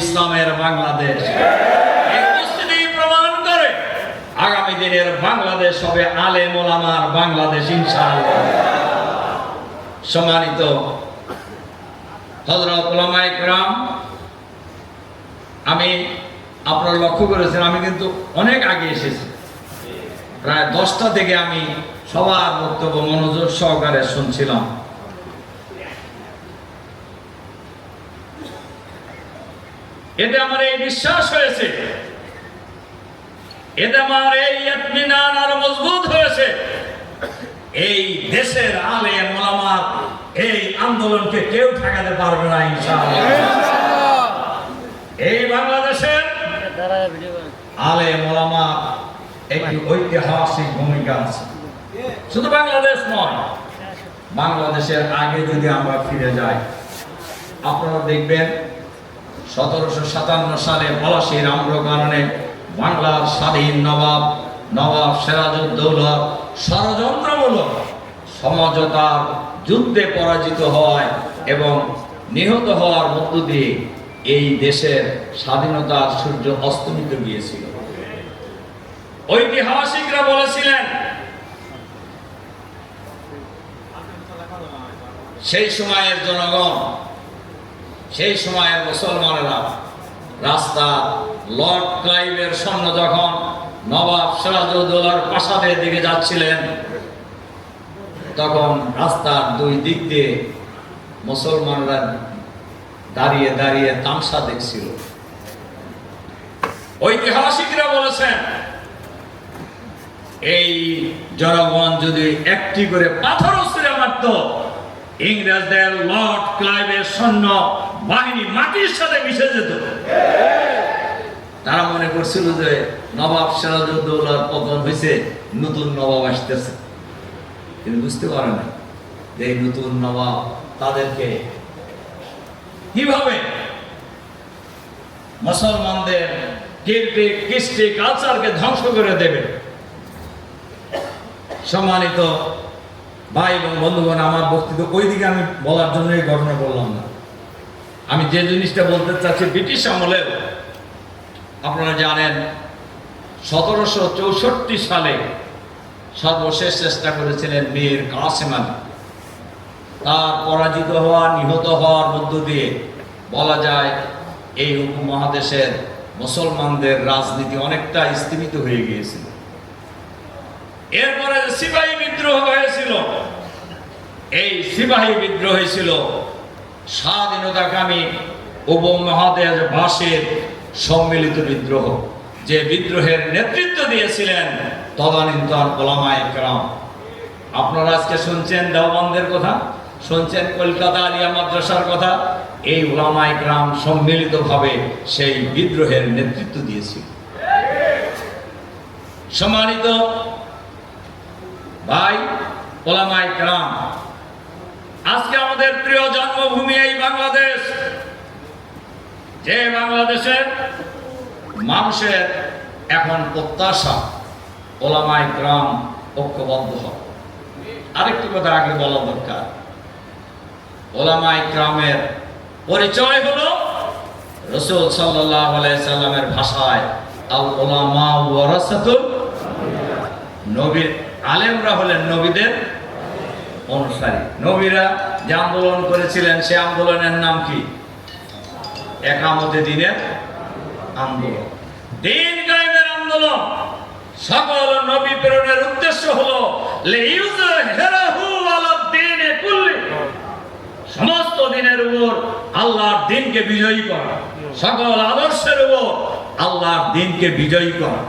ইসলামের বাংলাদেশ। আগামী দিনের বাংলাদেশ হবে আলেম ওলামার বাংলাদেশ সম্মানিত আমি আপনারা লক্ষ্য করেছেন, আমি কিন্তু অনেক আগে এসেছি। প্রায় দশটা থেকে আমি সবার বক্তব্য মনোযোগ সহকারে শুনছিলাম। এতে আমার এই বিশ্বাস হয়েছে। এতে আমার এই আরও মজবুত হয়েছে। এই দেশের আলে মোলামার এই আন্দোলনকে কেউ ঠেকাতে পারবে না, ইনশাআল্লাহ। এই বাংলাদেশের আলে মোলামা একটি ঐতিহাসিক ভূমিকা আছে। শুধু বাংলাদেশ নয়, বাংলাদেশের আগে যদি আমরা ফিরে যাই, আপনারা দেখবেন সতেরোশো সাতান্ন সালে পলাশির আম্রকাননে বাংলার স্বাধীন নবাব নবাব সিরাজউদ্দৌলা ষড়যন্ত্রমূলক সমঝোতার যুদ্ধে পরাজিত হয় এবং নিহত হওয়ার মধ্য দিয়ে এই দেশের স্বাধীনতার সূর্য অস্তমিত গিয়েছিল। ঐতিহাসিকরা বলেছিলেন, সেই সময়ের জনগণ সেই সময়ের মুসলমানেরা রাস্তা, লর্ড ক্লাইভের সৈন্য যখন নবাব সিরাজউদ্দৌলার প্রাসাদের দিকে যাচ্ছিলেন, তখন রাস্তার দুই দিক দিয়ে মুসলমানরা দাঁড়িয়ে দাঁড়িয়ে তামসা দেখছিল। ঐতিহাসিকরা বলেছেন, এই জনগণ যদি একটি করে পাথর ছুঁড়ে মারত, ইংরেজদের লর্ড ক্লাইভের সৈন্য বাহিনী মাটির সাথে মিশে যেত। তারা মনে করছিল যে নবাব সিরাজউদ্দৌলার পতন হয়েছে নতুন নবাব আসতেছে। কিন্তু বুঝতে পারে না যে এই নতুন নবাব তাদেরকে কীভাবে মুসলমানদের কীর্তি কৃষ্টি, কালচারকে ধ্বংস করে দেবে। সম্মানিত ভাই এবং বন্ধুগণ, আমার বক্তব্য ওই দিকে আমি বলার জন্য এই ঘটনা বললাম না। আমি যে জিনিসটা বলতে চাচ্ছি, ব্রিটিশ আমলে আপনারা জানেন, সতেরোশো চৌষট্টি সালে সর্বশেষ চেষ্টা করেছিলেন মীর কাসেম আলী তার পরাজিত হওয়া, নিহত হওয়ার মধ্য দিয়ে বলা যায়, এই উপমহাদেশের মুসলমানদের রাজনীতি অনেকটা স্থিমিত হয়ে গিয়েছিল। এরপরে সিপাহী বিদ্রোহ হয়েছিল, এই সিপাহী বিদ্রোহ হয়েছিল স্বাধীনতাকামী উপমহাদেশ বাসের সম্মিলিত বিদ্রোহ। যে বিদ্রোহের নেতৃত্ব দিয়েছিলেন তদানীন্তন ওলামায়ে কেরাম। আপনারা আজকে শুনছেন দেওবন্দের কথা, শুনছেন কলকাতা আলিয়া মাদ্রাসার কথা। এই ওলামায়ে কেরাম সম্মিলিতভাবে সেই বিদ্রোহের নেতৃত্ব দিয়েছিল। সম্মানিত ভাই ওলামাই কেরাম আজকে আমাদের প্রিয় জন্মভূমি এই বাংলাদেশ। যে বাংলাদেশের মানুষের এখন প্রত্যাশা ওলামাই গ্রাম ঐক্যবদ্ধ হবে। আরেকটি কথা আগে বলা দরকার। ওলামাই গ্রামের পরিচয় হলো রসুল সাল্লাহ সাল্লামের ভাষায় আল ওলামা ওয়ারাসাতুল নবীর আলেমরা হলেন নবীদের অনুসারী। নবীরা যে আন্দোলন করেছিলেন, সে আন্দোলনের নাম কি? একামতে দিনের আন্দোলন। দিন কায়েমের আন্দোলন। সকল নবী প্রেরণের উদ্দেশ্য হলো সমস্ত দিনের উপর আল্লাহর দিনকে বিজয়ী করা। সকল আদর্শের উপর আল্লাহর দিনকে বিজয়ী করা।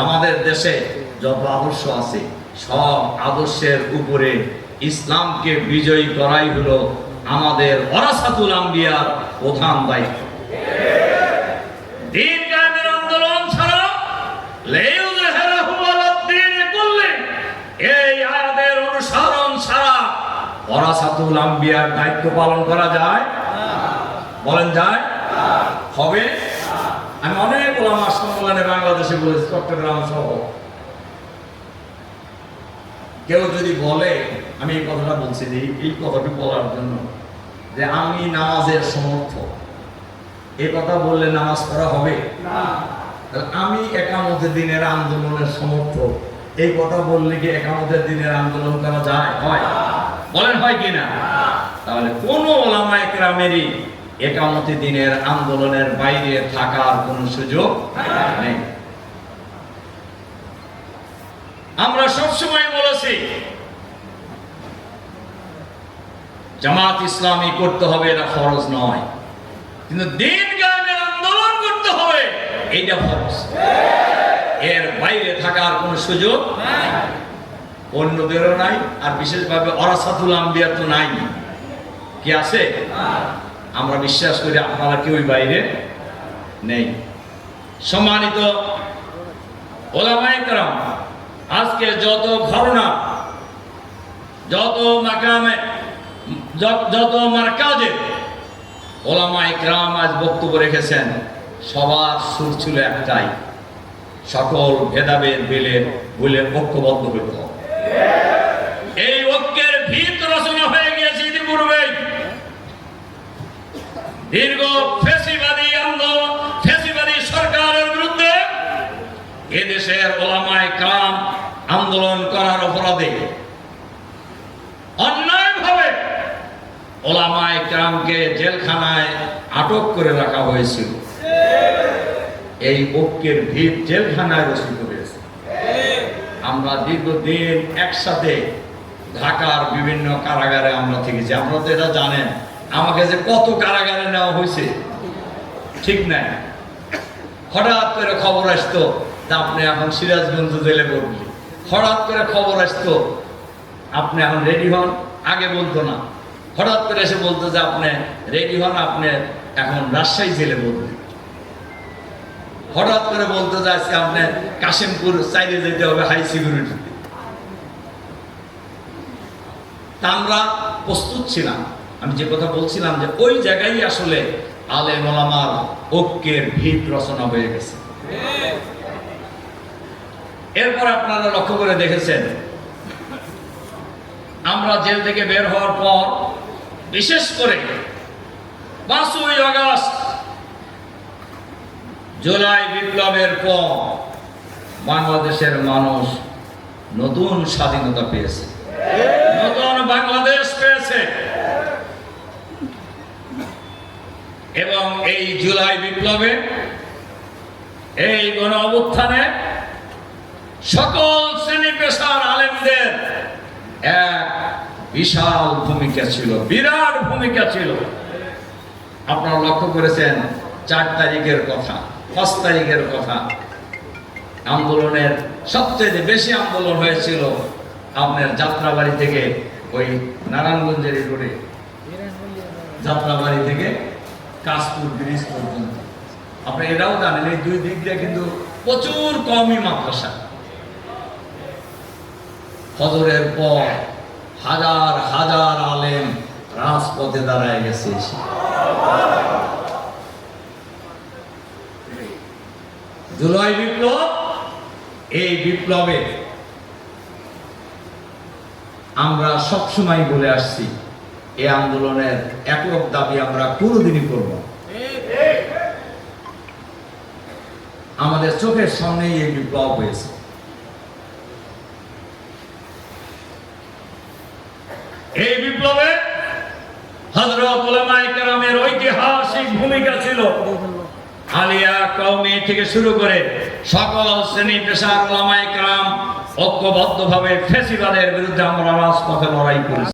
আমাদের দেশে যত আদর্শ আছে, সব আদর্শের উপরে ইসলামকে বিজয়ী করাই হলো আমাদের অরাসাতুল আম্বিয়ার প্রধান দায়িত্ব। দিন আন্দোলন এই দায়িত্ব পালন করা যায়? বলেন যায়? হবে? আমি অনেক বাংলাদেশে বলেছি, চট্টগ্রাম সহ। কেউ যদি বলে আমি এই কথাটা বলছি যে এই- কথাটি বলার জন্য যে আমি নামাজের সমর্থক। এই কথা বললে নামাজ পড়া হবে? আমি একামতের দিনের আন্দোলনের সমর্থক। এই কথা বললে কি একামতের দিনের আন্দোলন করা যায়? হয়। বলেন হয় কি না? তাহলে কোন ওলামা একরামেরই একামতি দিনের আন্দোলনের বাইরে থাকার কোন সুযোগ নেই। আমরা সবসময় বলেছি, জামাত ইসলামী করতে হবে, এটা ফরজ নয়। কিন্তু দিন কায়েমের আন্দোলন করতে হবে এটা ফরজ। এর বাইরে থাকার কোনো সুযোগ অন্যদেরও নাই, আর বিশেষভাবে অরাসাদুল আম্বিয়া তো নাই। কি আছে? আমরা বিশ্বাস করি আপনারা কেউই বাইরে নেই। সম্মানিত ওলামায়ে কারণ আজকে যত ঘটনা, যত মাকামে, যত মার্কাজে ওলামা ইকরাম আজ বক্তব্য রেখেছেন, সবার সুর ছিল একটাই, সকল ভেদাভেদ বেলে বলে ঐক্যবদ্ধ হইত এই ঐক্যের ভিত রচনা হয়ে গিয়েছে ইতিপূর্বে। দীর্ঘ ফেসিবাদী আন্দোলন, ফেসিবাদী সরকারের বিরুদ্ধে এদেশের ওলামায় কাজ আন্দোলন করার অপরাধে। অন্যায়ভাবে ওলামায় কামকে জেলখানায় আটক করে রাখা হয়েছিল। এই ঐক্যের ভিত জেলখানায় রচিত হয়েছে। আমরা দীর্ঘদিন একসাথে ঢাকার বিভিন্ন কারাগারে আমরা থেকেছি। আপনারা তো এটা জানেন। আমাকে যে কত কারাগারে নেওয়া হয়েছে, ঠিক নাই। হঠাৎ করে খবর আসতো যে আপনি এখন সিরাজগঞ্জ জেলে বদলি হঠাৎ করে খবর আসতো, আপনি এখন রেডি হন? আগে বলতো না। হঠাৎ করে এসে বলতো যে, আপনি রেডি হন? আপনি এখন রাজশাহী জেলে বদলি হঠাৎ করে বলতে যাচ্ছে আপনি কাশিমপুর চাইলে যেতে হবে হাই সিকিউরিটি তা। আমরা প্রস্তুত ছিলাম। আমি যে কথা বলছিলাম যে, ওই জায়গায় আসলে আলে মোলামার ঐক্যের ভিত রচনা হয়ে গেছে। এরপর আপনারা লক্ষ্য করে দেখেছেন, আমরা জেল থেকে বের হওয়ার পর, বিশেষ করে পাঁচই আগস্ট, জুলাই বিপ্লবের পর বাংলাদেশের মানুষ নতুন স্বাধীনতা পেয়েছে। নতুন বাংলাদেশ পেয়েছে। এবং এই জুলাই বিপ্লবে, এই গণ অবস্থানে সকল শ্রেণি পেশার আলেমদের এক বিশাল ভূমিকা ছিল, বিরাট ভূমিকা ছিল। আপনারা লক্ষ্য করেছেন, চার তারিখের কথা, পাঁচ তারিখের কথা। আন্দোলনের সবচেয়ে বেশি আন্দোলন হয়েছিল আপনার যাত্রাবাড়ি থেকে ওই নারায়ণগঞ্জের রোডে। যাত্রাবাড়ি থেকে কাশপুর ব্রিজ পর্যন্ত। আপনি এটাও জানেন, এই দুই দিক দিয়ে কিন্তু প্রচুর কমই মাদ্রাসা। ফজরের পর হাজার হাজার আলেম রাজপথে দাঁড়ায় গেছে। জুলাই বিপ্লব, এই বিপ্লবে আমরা সবসময় বলে আসছি এই আন্দোলনের একক দাবি আমরা কোনোদিনই করব আমাদের চোখের সামনেই এই বিপ্লব হয়েছে। এই বিপ্লবে হজরত ঐতিহাসিক ভূমিকা ছিল আলিয়া কৌমি থেকে শুরু করে সকল শ্রেণি পেশার ওলামায়ে কেরাম ঐক্যবদ্ধভাবে ফেসিবাদের বিরুদ্ধে আমরা রাজপথে লড়াই করেছি।